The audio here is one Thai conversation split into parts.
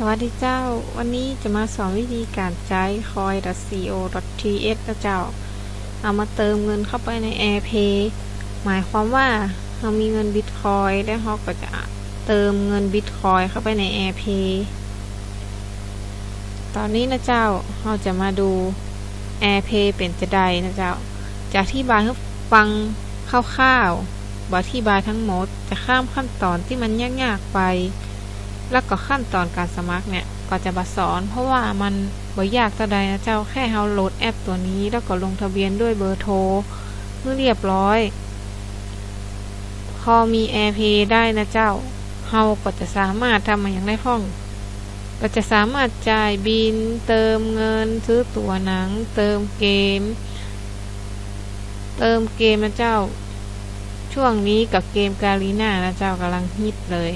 สวัสดีเจ้า วันนี้จะมาสอนวิธีการใช้ coin.co.th นะเจ้า เอามาเติมเงินเข้าไปใน AirPay หมายความว่าเรามีเงิน Bitcoin แล้วเราก็จะเติมเงิน Bitcoin เข้าไปใน AirPay ตอนนี้นะเจ้าเราจะมาดู AirPay เป็นจะใดนะเจ้าจากที่บายให้ฟังคร่าวๆบอที่บายทั้งหมด จะข้ามขั้นตอนที่มันยากๆไป แล้วก็ขั้นตอนการสมัครเนี่ยก็จะมาสอน เพราะว่ามันบ่ยากต่อใดนะเจ้าแค่เฮาโหลดแอปตัวนี้ แล้วก็ลงทะเบียนด้วยเบอร์โทรเมื่อเรียบร้อย พอมี AirPay ได้นะเจ้าเฮาก็จะสามารถทำมาอย่างได้พ่อง ก็จะสามารถจ่ายบิน เติมเงิน ซื้อตั๋วหนัง เติมเกม เติมเกมนะเจ้า ช่วงนี้กับเกมกาลีน่านะเจ้ากำลังฮิตเลย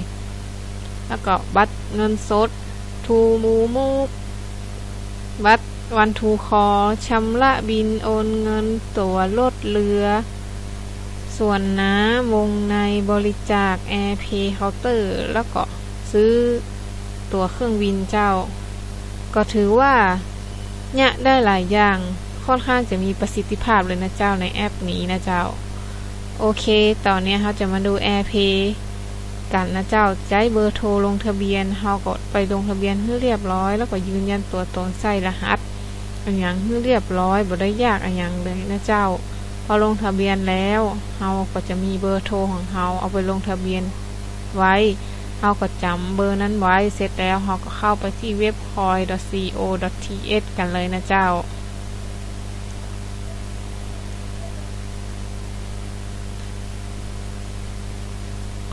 แล้วก็บัตรเงินสดทูมูมูกบัตรวันทูคอชำระบินโอนเงินตั๋วลดเรือ ส่วนน้ำวงในบริจาคแอร์เพย์เคาน์เตอร์ แล้วก็ซื้อตั๋วเครื่องบินเจ้า ก็ถือว่าเนี่ยได้หลายอย่างค่อนข้างจะมีประสิทธิภาพเลยนะเจ้าในแอปนี้นะเจ้า โอเค ตอนนี้เราจะมาดู AirPay กันนะเจ้าใช้เบอร์โทรลงทะเบียนเฮาก็ไปลงทะเบียนให้เรียบร้อย แล้วก็ยืนยันตัวตนใส่รหัสอันย่างให้เรียบร้อยบ่ได้ยากอันย่างเลยนะเจ้า พอลงทะเบียนแล้วเฮาก็จะมีเบอร์โทรของเฮาเอาไปลงทะเบียนไว้เฮาก็จำเบอร์นั้นไว้เสร็จแล้วเฮาก็เข้าไปที่เว็บ coin.co.th กันเลยนะเจ้า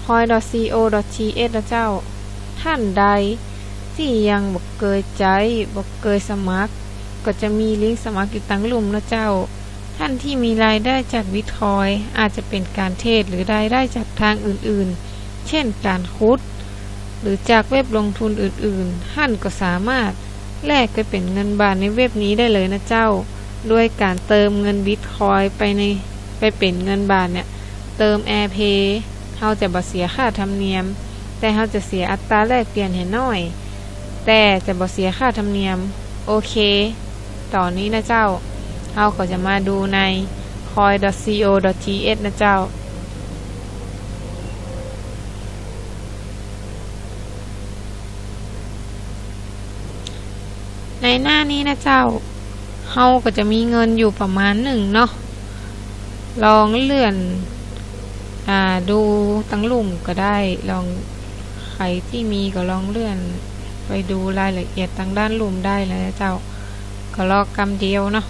coin.co.th นะเจ้า ท่านใด ที่ยังบกเกยใจบกเกยสมัคร ก็จะมีลิงก์สมัครอยู่ตั้งลุ่มนะเจ้า ท่านที่มีรายได้จากบิตคอยอาจจะเป็นการเทศหรือรายได้จากทางอื่นๆ เช่นการคุด หรือจากเว็บลงทุนอื่นๆ ท่านก็สามารถแลกไปเป็นเงินบาทในเว็บนี้ได้เลยนะเจ้า ด้วยการเติมเงินบิตคอยไปในไปเป็นเงินบาทเนี่ย เติม AirPay เฮาจะบ่เสียค่าธรรมเนียม แต่เฮาจะเสียอัตราแลกเปลี่ยนให้น้อย แต่จะบ่เสียค่าธรรมเนียม โอเคตอนนี้นะเจ้า เฮาก็จะมาดูใน coin.co.th นะเจ้าในหน้านี้นะเจ้า เฮาก็จะมีเงินอยู่ประมาณหนึ่งเนาะ ลองเลื่อน ดูตั้งลุ่มก็ได้ลองใครที่มีก็ลองเลื่อน ไปดูรายละเอียดทางด้านลุ่มได้เลยนะเจ้าก็ลอกกำเดียวเนาะ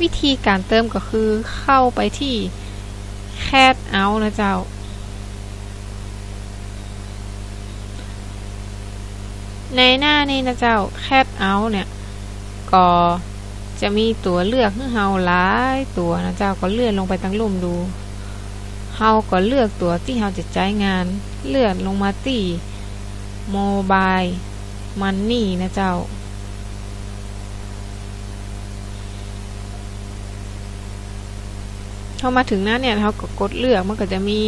วิธีการเติมก็คือเข้าไปที่ cat out นะเจ้า ในหน้านี้นะเจ้า cat out เนี่ย ก็ จะมีตัวเลือกให้เฮาหลายตัวนะเจ้าก็เลื่อนลงไปตั้งลุ่มดู เฮาก็เลือกตัวที่เฮาจะใช้งาน เลื่อนลงมาที่โมบายมันนี่นะเจ้า เข้ามาถึงหน้าเนี่ยเราก็กดเลือกมันก็จะมี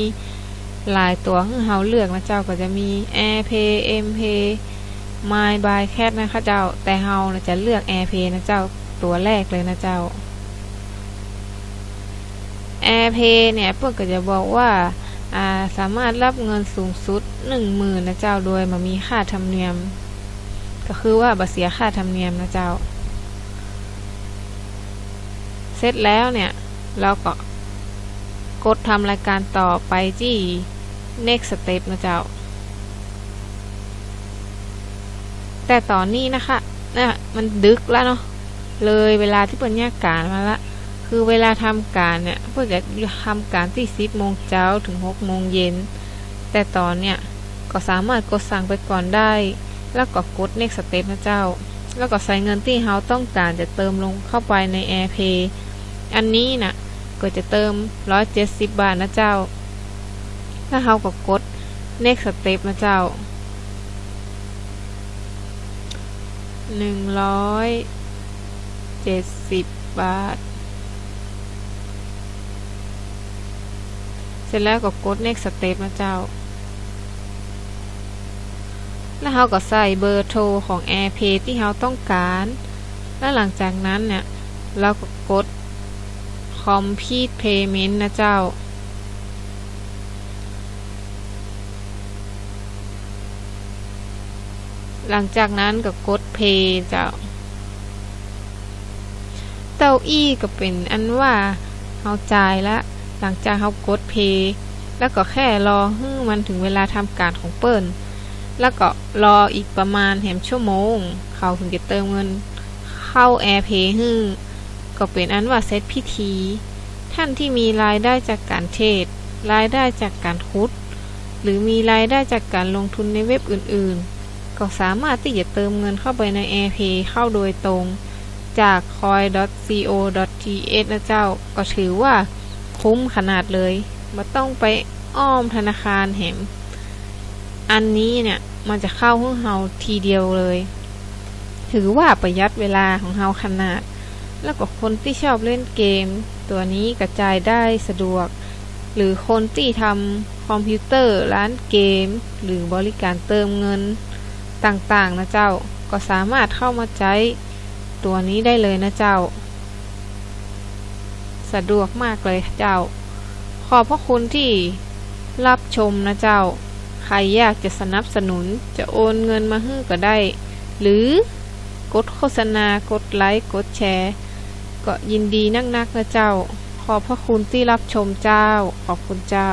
หลายตัวให้เฮาเลือกนะเจ้าก็จะมี AirPay MPay My by Cat นะคะเจ้าแต่เฮานะจะเลือก AirPay นะเจ้า ตัวแรกเลยนะเจ้า AirPay เนี่ยเพื่อนก็จะบอกว่าาสามารถรับเงินสูงสุดหนึ่งหมื่นนะเจ้าโดยมามีค่าธรรมเนียม ก็คือว่าบเสียค่าธรรมเนียมนะเจ้า เสร็จแล้วเนี่ยเราก็กดทำรายการต่อไปที่ next step นะเจ้า แต่ตอนนี้นะคะนะมันดึกแล้วเนาะ เลยเวลาที่เปิดแยกการมาละ คือเวลาทำการเนี่ยเพื่อจะทำการที่สิบโมงเช้าถึงหกโมงเย็น แต่ตอนเนี่ยก็สามารถกดสั่งไปก่อนได้ แล้วก็กด next step นะเจ้า แล้วก็ใส่เงินที่เฮาต้องการจะเติมลงเข้าไปใน AirPay อันนี้นะ่ะก็จะเติม 170 บาทนะเจ้า ถ้าเฮาก็กด next step นะเจ้าหนึ่งร้อย เจ็ดสิบบาท เสร็จแล้วก็กด next step นะเจ้า แล้วเราก็ใส่เบอร์โทรของ AirPay ที่เราต้องการ แล้วหลังจากนั้นเนี่ย เราก็กด Complete Payment นะเจ้าหลังจากนั้นก็กด Pay เจ้า เต้าอี้ก็เป็นอันว่าเฮาจ่ายละ หลังจากเฮากด Pay แล้วก็แค่รอให้มันถึงเวลาทำการของเปิ้นแล้วก็รออีกประมาณแหมชั่วโมง เขาถึงจะเติมเงิน เข้า AirPay ฮึ่งก็เป็นอันว่าเซตพิธี ท่านที่มีรายได้จากการเทรดรายได้จากการคุด หรือมีรายได้จากการลงทุนในเว็บอื่นๆ ก็สามารถที่จะเติมเงินเข้าไปใน AirPay เข้าโดยตรง จาก coin.co.th นะเจ้า ก็ถือว่าคุ้มขนาดเลยไม่ต้องไปอ้อมธนาคารแหมอันนี้เนี่ยมันจะเข้าห้องเฮาทีเดียวเลย ถือว่าประหยัดเวลาของเฮาขนาด แล้วก็คนที่ชอบเล่นเกม ตัวนี้กระจายได้สะดวก หรือคนที่ทำคอมพิวเตอร์ร้านเกม หรือบริการเติมเงินต่างๆนะเจ้าก็สามารถเข้ามาใช้ ตัวนี้ได้เลยนะเจ้า สะดวกมากเลยเจ้า ขอบพระคุณที่รับชมนะเจ้า ใครอยากจะสนับสนุนจะโอนเงินมาให้ก็ได้ หรือกดโฆษณากดไลค์กดแชร์ ก็ยินดีนักๆนะเจ้า ขอบพระคุณที่รับชมเจ้า ขอบคุณเจ้า